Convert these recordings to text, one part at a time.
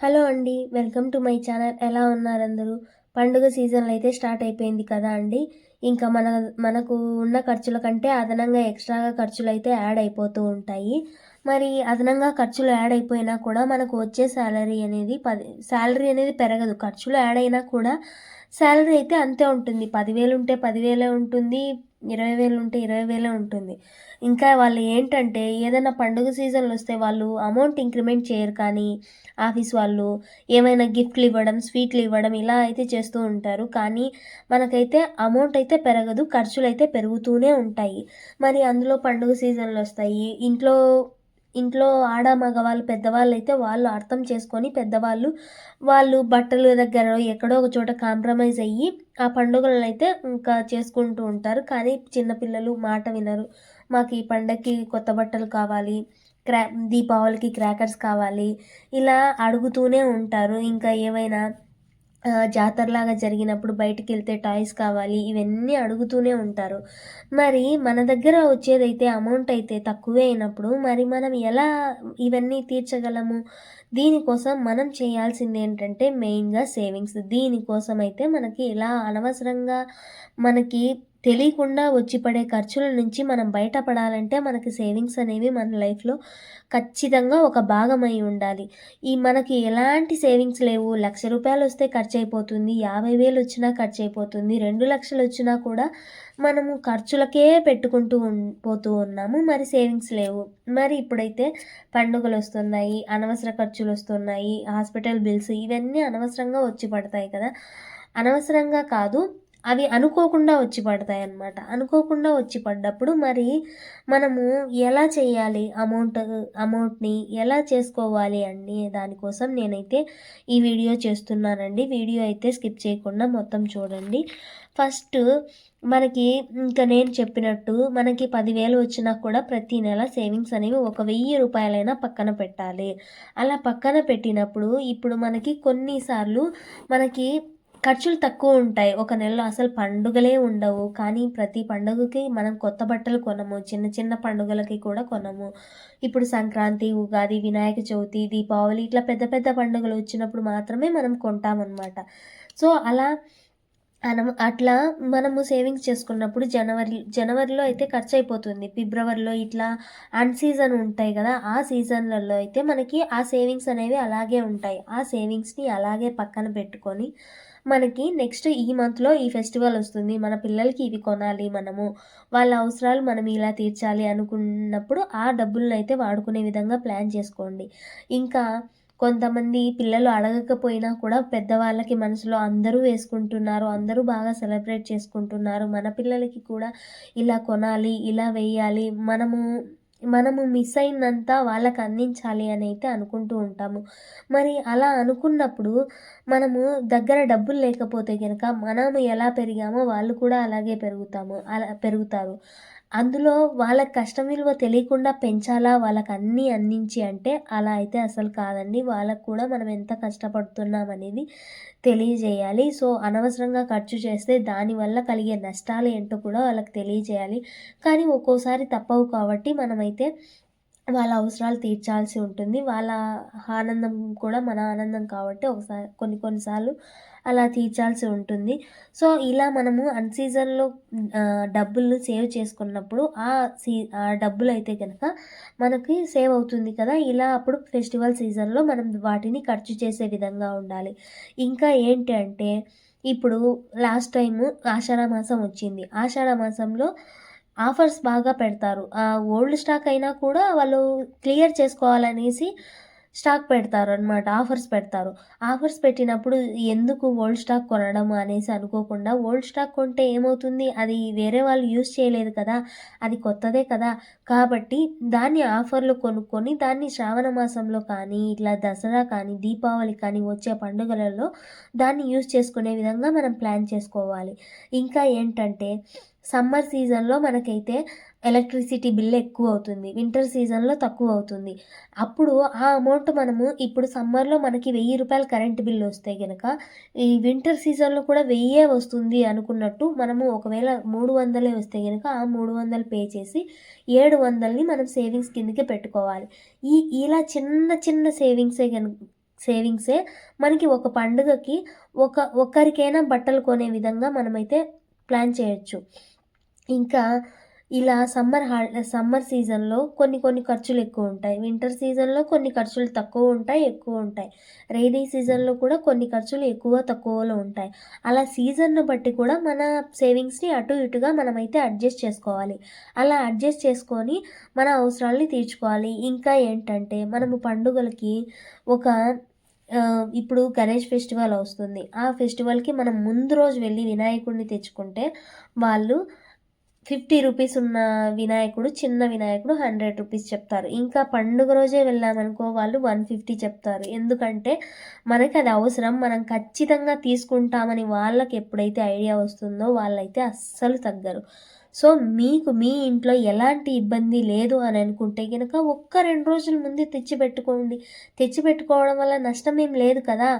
Hello అండి welcome to my channel. ఎలా ఉన్నారు అందరూ? పండుగ సీజన్లో అయితే స్టార్ట్ అయిపోయింది కదా అండి. ఇంకా మన మనకు ఉన్న ఖర్చుల కంటే అదనంగా ఎక్స్ట్రాగా ఖర్చులు అయితే యాడ్ అయిపోతూ ఉంటాయి. మరి అదనంగా ఖర్చులు యాడ్ అయిపోయినా కూడా మనకు వచ్చే శాలరీ అనేది పది శాలరీ అనేది పెరగదు. ఖర్చులు యాడ్ అయినా కూడా శాలరీ అయితే అంతే ఉంటుంది. పదివేలు ఉంటే పదివేలే ఉంటుంది ఇరవై వేలు ఉంటే ఇరవై వేలే ఉంటుంది. ఇంకా వాళ్ళు ఏంటంటే ఏదైనా పండుగ సీజన్లు వస్తే వాళ్ళు అమౌంట్ ఇంక్రిమెంట్ చేయరు. కానీ ఆఫీస్ వాళ్ళు ఏమైనా గిఫ్ట్లు ఇవ్వడం స్వీట్లు ఇవ్వడం ఇలా అయితే చేస్తూ ఉంటారు. కానీ మనకైతే అమౌంట్ అయితే పెరగదు ఖర్చులు అయితే పెరుగుతూనే ఉంటాయి. మరి అందులో పండుగ సీజన్లు వస్తాయి. ఇంట్లో ఇంట్లో ఆడ మగవాళ్ళు పెద్దవాళ్ళు అయితే వాళ్ళు అర్థం చేసుకొని పెద్దవాళ్ళు వాళ్ళు బట్టల దగ్గర ఎక్కడో ఒక చోట కాంప్రమైజ్ అయ్యి ఆ పండుగలను అయితే ఇంకా చేసుకుంటూ ఉంటారు. కానీ చిన్నపిల్లలు మాట వినరు. మాకు ఈ పండగకి కొత్త బట్టలు కావాలి క్రా దీపావళికి క్రాకర్స్ కావాలి ఇలా అడుగుతూనే ఉంటారు. ఇంకా ఏవైనా జాతరలాగా జరిగినప్పుడు బయటికి వెళ్తే టాయ్స్ కావాలి ఇవన్నీ అడుగుతూనే ఉంటారు. మరి మన దగ్గర వచ్చేదైతే అమౌంట్ అయితే తక్కువే అయినప్పుడు మరి మనం ఎలా ఇవన్నీ తీర్చగలము? దీనికోసం మనం చేయాల్సింది ఏంటంటే మెయిన్గా సేవింగ్స్. దీనికోసం అయితే మనకి ఇలా అనవసరంగా మనకి తెలియకుండా వచ్చి పడే ఖర్చుల నుంచి మనం బయటపడాలంటే మనకి సేవింగ్స్ అనేవి మన లైఫ్లో ఖచ్చితంగా ఒక భాగమై ఉండాలి. ఈ మనకి ఎలాంటి సేవింగ్స్ లేవు. లక్ష రూపాయలు వస్తే ఖర్చు అయిపోతుంది యాభై వేలు వచ్చినా ఖర్చు అయిపోతుంది రెండు లక్షలు వచ్చినా కూడా మనము ఖర్చులకే పెట్టుకుంటూ పోతూ ఉన్నాము. మరి సేవింగ్స్ లేవు. మరి ఇప్పుడైతే పండుగలు వస్తున్నాయి. అనవసర ఖర్చులు వస్తున్నాయి. హాస్పిటల్ బిల్స్ ఇవన్నీ అనవసరంగా వచ్చి పడతాయి కదా. అనవసరంగా కాదు. అవి అనుకోకుండా వచ్చి పడతాయి అన్నమాట అనుకోకుండా వచ్చి పడ్డప్పుడు మరి మనము ఎలా చేయాలి? అమౌంట్ అమౌంట్ని ఎలా చేసుకోవాలి అని దానికోసం నేనైతే ఈ వీడియో చేస్తున్నానండి. వీడియో అయితే స్కిప్ చేయకుండా మొత్తం చూడండి. ఫస్ట్ మనకి ఇంకా నేను చెప్పినట్టు మనకి పదివేలు వచ్చినా కూడా ప్రతి నెల సేవింగ్స్ అనేవి ఒక వెయ్యి రూపాయలైనా పక్కన పెట్టాలి. అలా పక్కన పెట్టినప్పుడు ఇప్పుడు మనకి కొన్నిసార్లు మనకి ఖర్చులు తక్కువ ఉంటాయి. ఒక నెలలో అసలు పండుగలే ఉండవు. కానీ ప్రతి పండుగకి మనం కొత్త బట్టలు కొనము. చిన్న చిన్న పండుగలకి కూడా కొనము. ఇప్పుడు సంక్రాంతి ఉగాది వినాయక చవితి దీపావళి ఇట్లా పెద్ద పెద్ద పండుగలు వచ్చినప్పుడు మాత్రమే మనం కొంటామన్నమాట. సో అలా మనం అట్లా మనము సేవింగ్స్ చేసుకున్నప్పుడు జనవరి జనవరిలో అయితే ఖర్చు అయిపోతుంది ఫిబ్రవరిలో ఇట్లా అన్ సీజన్ ఉంటాయి కదా ఆ సీజన్లలో అయితే మనకి ఆ సేవింగ్స్ అనేవి అలాగే ఉంటాయి. ఆ సేవింగ్స్ని అలాగే పక్కన పెట్టుకొని మనకి నెక్స్ట్ ఈ మంత్లో ఈ ఫెస్టివల్ వస్తుంది. మన పిల్లలకి ఇవి కొనాలి మనము వాళ్ళ అవసరాలు మనం ఇలా తీర్చాలి అనుకున్నప్పుడు ఆ డబ్బులను అయితే వాడుకునే విధంగా ప్లాన్ చేసుకోండి. ఇంకా కొంతమంది పిల్లలు అడగకపోయినా కూడా పెద్దవాళ్ళకి మనసులో అందరూ వేసుకుంటున్నారు అందరూ బాగా సెలబ్రేట్ చేసుకుంటున్నారు. మన పిల్లలకి కూడా ఇలా కొనాలి ఇలా వేయాలి మనము మనము మిస్ అయిందంతా వాళ్ళకి అందించాలి అని అయితే అనుకుంటూ ఉంటాము. మరి అలా అనుకున్నప్పుడు మనము దగ్గర డబ్బులు లేకపోతే కనుక మనము ఎలా పెరిగామో వాళ్ళు కూడా అలాగే పెరుగుతాము అలా పెరుగుతారు. అందులో వాళ్ళ కష్టం విలువ తెలియకుండా పెంచాలా? వాళ్ళకి అన్నీ అందించి అంటే అలా అయితే అసలు కాదండి. వాళ్ళకు కూడా మనం ఎంత కష్టపడుతున్నాం అనేది తెలియజేయాలి. సో అనవసరంగా ఖర్చు చేస్తే దానివల్ల కలిగే నష్టాలు ఏంటో కూడా వాళ్ళకి తెలియజేయాలి. కానీ ఒక్కోసారి తప్పవు కాబట్టి మనమైతే వాళ్ళ అవసరాలు తీర్చాల్సి ఉంటుంది. వాళ్ళ ఆనందం కూడా మన ఆనందం కాబట్టి ఒకసారి కొన్ని కొన్నిసార్లు అలా తీర్చాల్సి ఉంటుంది. సో ఇలా మనము అన్ సీజన్లో డబ్బులు సేవ్ చేసుకున్నప్పుడు ఆ సీ ఆ డబ్బులు అయితే కనుక మనకి సేవ్ అవుతుంది కదా! ఇలా అప్పుడు ఫెస్టివల్ సీజన్లో మనం వాటిని ఖర్చు చేసే విధంగా ఉండాలి. ఇంకా ఏంటి అంటే ఇప్పుడు లాస్ట్ టైము ఆషాఢ మాసం వచ్చింది. ఆషాఢ మాసంలో ఆఫర్స్ బాగా పెడతారు. ఆ ఓల్డ్ స్టాక్ అయినా కూడా వాళ్ళు క్లియర్ చేసుకోవాలనేసి స్టాక్ పెడతారు అనమాట ఆఫర్స్ పెడతారు. ఆఫర్స్ పెట్టినప్పుడు ఎందుకు ఓల్డ్ స్టాక్ కొనడం అనేసి అనుకోకుండా ఓల్డ్ స్టాక్ కొంటే ఏమవుతుంది? అది వేరే వాళ్ళు యూస్ చేయలేదు కదా? అది కొత్తదే కదా? కాబట్టి దాన్ని ఆఫర్లు కొనుక్కొని దాన్ని శ్రావణ మాసంలో కానీ ఇట్లా దసరా కానీ దీపావళి కానీ వచ్చే పండుగలలో దాన్ని యూస్ చేసుకునే విధంగా మనం ప్లాన్ చేసుకోవాలి. ఇంకా ఏంటంటే సమ్మర్ సీజన్లో మనకైతే ఎలక్ట్రిసిటీ బిల్ ఎక్కువ అవుతుంది వింటర్ సీజన్లో తక్కువ అవుతుంది అప్పుడు ఆ అమౌంట్ మనము ఇప్పుడు సమ్మర్లో మనకి వెయ్యి రూపాయలు కరెంట్ బిల్ వస్తే కనుక ఈ వింటర్ సీజన్లో కూడా వెయ్యే వస్తుంది అనుకున్నట్టు మనము ఒకవేళ మూడు వందలే వస్తే కనుక ఆ మూడు వందలు పే చేసి ఏడు వందలని మనం సేవింగ్స్ కిందకి పెట్టుకోవాలి. ఈ ఇలా చిన్న చిన్న సేవింగ్సే కనుక సేవింగ్సే మనకి ఒక పండుగకి ఒక ఒక్కరికైనా బట్టలు కొనే విధంగా మనమైతే ప్లాన్ చేయొచ్చు. ఇంకా ఇలా సమ్మర్ హాలిడే సమ్మర్ సీజన్లో కొన్ని కొన్ని ఖర్చులు ఎక్కువ ఉంటాయి. వింటర్ సీజన్లో కొన్ని ఖర్చులు తక్కువ ఉంటాయి ఎక్కువ ఉంటాయి. రైనీ సీజన్లో కూడా కొన్ని ఖర్చులు ఎక్కువ తక్కువలో ఉంటాయి. అలా సీజన్ను బట్టి కూడా మన సేవింగ్స్ని అటు ఇటుగా మనమైతే అడ్జస్ట్ చేసుకోవాలి. అలా అడ్జస్ట్ చేసుకొని మన అవసరాలని తీర్చుకోవాలి. ఇంకా ఏంటంటే మనము పండుగలకి ఒక ఇప్పుడు గణేష్ ఫెస్టివల్ వస్తుంది. ఆ ఫెస్టివల్కి మనం ముందు రోజు వెళ్ళి వినాయకుడిని తెచ్చుకుంటే వాళ్ళు ఫిఫ్టీ రూపీస్ ఉన్న వినాయకుడు చిన్న వినాయకుడు హండ్రెడ్ రూపీస్ చెప్తారు. ఇంకా పండుగ రోజే వెళ్ళామనుకో వాళ్ళు వన్ ఫిఫ్టీ చెప్తారు. ఎందుకంటే మనకి అది అవసరం. మనం ఖచ్చితంగా తీసుకుంటామని వాళ్ళకి ఎప్పుడైతే ఐడియా వస్తుందో వాళ్ళైతే అస్సలు తగ్గరు. సో మీకు మీ ఇంట్లో ఎలాంటి ఇబ్బంది లేదు అని అనుకుంటే కనుక ఒక్క రెండు రోజుల ముందే తెచ్చిపెట్టుకోండి. తెచ్చిపెట్టుకోవడం తెచ్చి పెట్టుకోవడం వల్ల నష్టం ఏం లేదు కదా.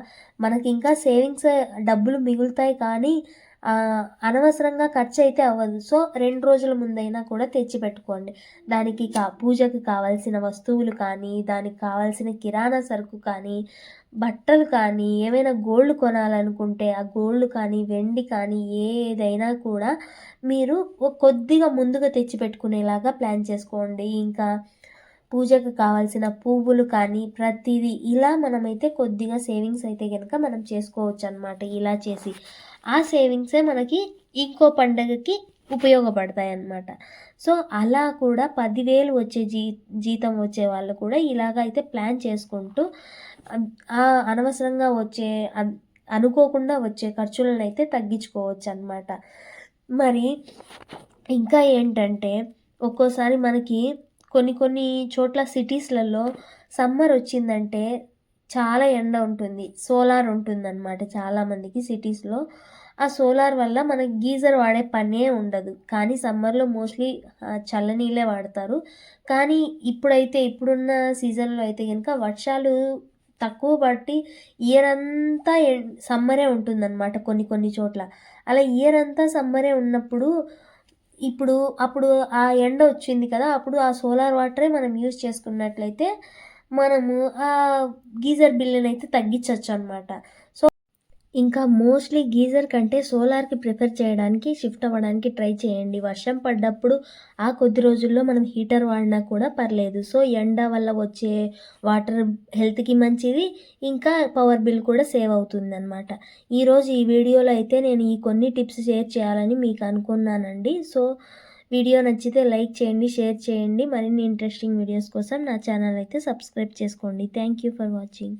మనకి ఇంకా సేవింగ్స్ డబ్బులు మిగులుతాయి కానీ అనవసరంగా ఖర్చు అయితే అవ్వదు. సో రెండు రోజుల ముందైనా కూడా తెచ్చిపెట్టుకోండి దానికి కా పూజకి కావాల్సిన వస్తువులు కానీ దానికి కావాల్సిన కిరాణా సరుకు కానీ బట్టలు కానీ ఏమైనా గోల్డ్ కొనాలనుకుంటే ఆ గోల్డ్ కానీ వెండి కానీ ఏదైనా కూడా మీరు కొద్దిగా ముందుగా తెచ్చిపెట్టుకునేలాగా ప్లాన్ చేసుకోండి. ఇంకా పూజకు కావాల్సిన పువ్వులు కానీ ప్రతిదీ ఇలా మనమైతే కొద్దిగా సేవింగ్స్ అయితే కనుక మనం చేసుకోవచ్చు అనమాట ఇలా చేసి. ఆ సేవింగ్సే మనకి ఇంకో పండగకి ఉపయోగపడతాయి అన్నమాట సో అలా కూడా పదివేలు వచ్చే జీ జీతం వచ్చే వాళ్ళు కూడా ఇలాగైతే ప్లాన్ చేసుకుంటూ ఆ అనవసరంగా వచ్చే అనుకోకుండా వచ్చే ఖర్చులను అయితే తగ్గించుకోవచ్చు అనమాట మరి ఇంకా ఏంటంటే ఒక్కోసారి మనకి కొన్ని కొన్ని చోట్ల సిటీస్లలో సమ్మర్ వచ్చిందంటే చాలా ఎండ ఉంటుంది. సోలార్ ఉంటుందన్నమాట చాలామందికి సిటీస్లో. ఆ సోలార్ వల్ల మనకి గీజర్ వాడే పనే ఉండదు. కానీ సమ్మర్లో మోస్ట్లీ చల్లనీళ్ళే వాడతారు. కానీ ఇప్పుడైతే ఇప్పుడున్న సీజన్లో అయితే కనుక వర్షాలు తక్కువ పట్టి ఇయర్ అంతా సమ్మరే ఉంటుందన్నమాట కొన్ని కొన్ని చోట్ల. అలా ఇయర్ అంతా సమ్మరే ఉన్నప్పుడు ఇప్పుడు అప్పుడు ఆ ఎండ వచ్చింది కదా అప్పుడు ఆ సోలార్ వాటరే మనం యూజ్ చేసుకున్నట్లయితే మనము ఆ గీజర్ బిల్లుని అయితే తగ్గించవచ్చు అనమాట సో ఇంకా మోస్ట్లీ గీజర్ కంటే సోలార్కి ప్రిఫర్ చేయడానికి షిఫ్ట్ అవ్వడానికి ట్రై చేయండి. వర్షం పడ్డప్పుడు ఆ కొద్ది రోజుల్లో మనం హీటర్ వాడినా కూడా పర్లేదు. సో ఎండ వల్ల వచ్చే వాటర్ హెల్త్కి మంచిది. ఇంకా పవర్ బిల్ కూడా సేవ్ అవుతుంది అనమాట ఈరోజు ఈ వీడియోలో అయితే నేను ఈ కొన్ని టిప్స్ షేర్ చేయాలని మీకు అనుకున్నానండి. సో వీడియో నచ్చితే లైక్ చేయండి షేర్ చేయండి. మరిన్ని ఇంట్రెస్టింగ్ వీడియోస్ కోసం నా ఛానల్ అయితే సబ్స్క్రైబ్ చేసుకోండి. Thank you for watching.